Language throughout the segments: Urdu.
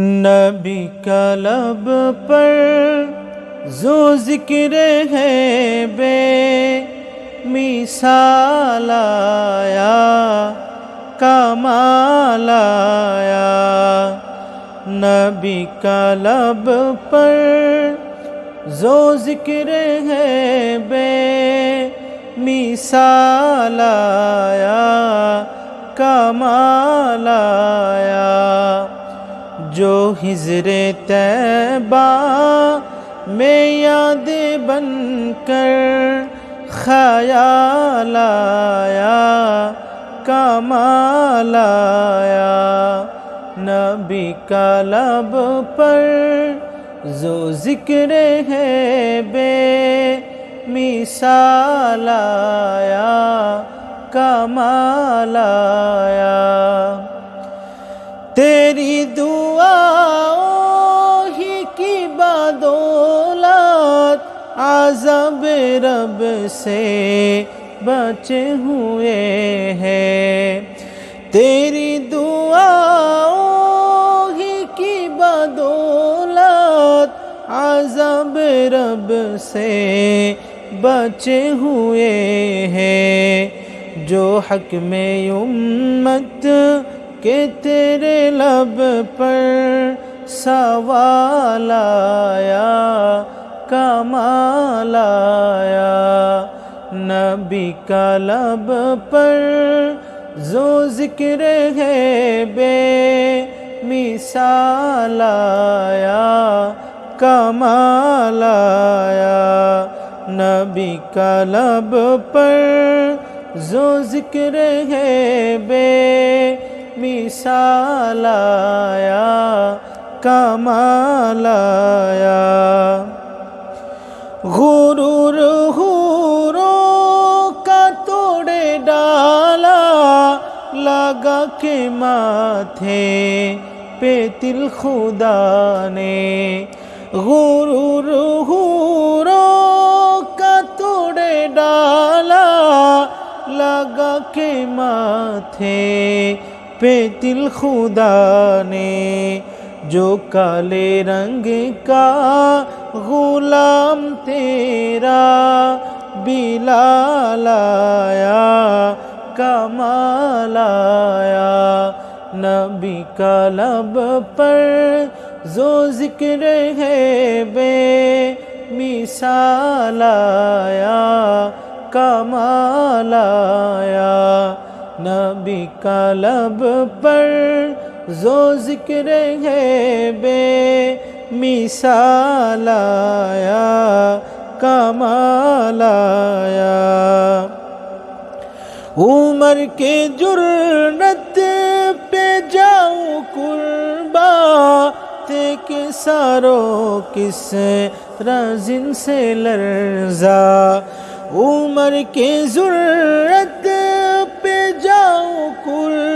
نبی کا لب پر زو ذکر ہے بے مثال آیا، کمال آیا۔ نبی کا لب پر زو ذکر ہے بے مثال آیا، کمال آیا۔ جو حضر تیبہ میں یاد بن کر خیال آیا، کمال آیا۔ نبی کا لب پر زو ذکر ہے بے مثال آیا، کمال آیا۔ تیری دعا عذاب رب سے بچے ہوئے ہیں۔ تیری دعا ہی کی بدولت عذاب رب سے بچے ہوئے ہیں۔ جو حق میں امت کہ تیرے لب پر سوال آیا کمال آیا۔ نبی کا لب پر زو ذکر ہے بے مثال آیا۔ کمال آیا۔ نبی کا لب پر زو ذکر ہے بے مثال آیا۔ کمال آیا۔ গুরুর হুরো কাতোড়ে ডালা লাগা কে মাথে পেতিল খুদানে। গুরুর হুরো কাতোড়ে ডালা লাগা কে মাথে পেতিল খুদানে। جو کالے رنگ کا غلام تیرا بلال آیا، کمال آیا۔ نبی کا لب پر زو ذکر ہے، بے مثال آیا، کمال آیا۔ نبی کا لب پر زو ذکر ہے بے مثال آیا، کمال آیا۔ عمر کے جرنت پہ جاؤں قربا کے سارو کس رازن سے لرزا۔ عمر کے ضرورت پہ جاؤں قربا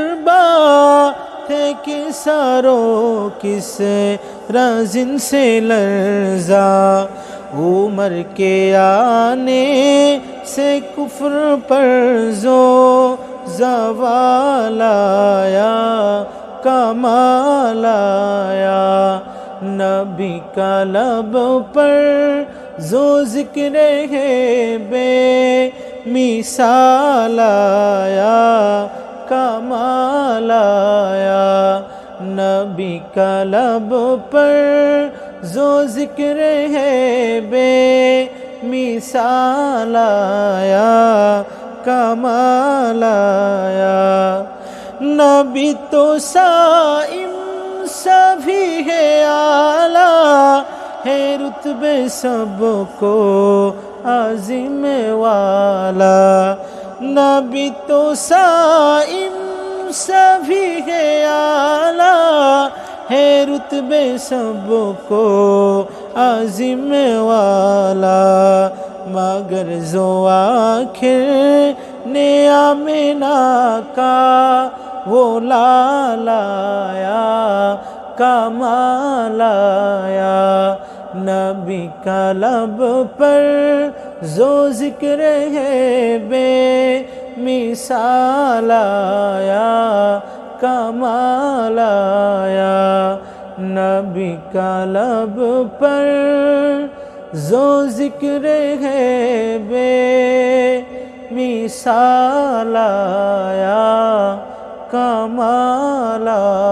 کہ سارو کس رازن سے لرزا۔ عمر کے آنے سے کفر پر زو زوال آیا کمال آیا۔ نبی کا لب پر زو ذکر ہے، بے مثال آیا، کمال آیا۔ کا لب پر زو ذکر ہے بے مثال آیا، کمال آیا۔ نبی تو سائم سبھی ہے آلہ ہے رتبے سب کو عظیم والا۔ نبی تو سائم سبھی ہے آلہ ہے رتبے سب کو عظیم والا، مگر زو آخر نے آمینہ کا وہ لالایا کمال آیا۔ نبی کا لب پر زو ذکر ہے بے مثال آیا کمال آیا۔ کا لب پر زو ذکر ہے بے مثال آیا کمال آیا۔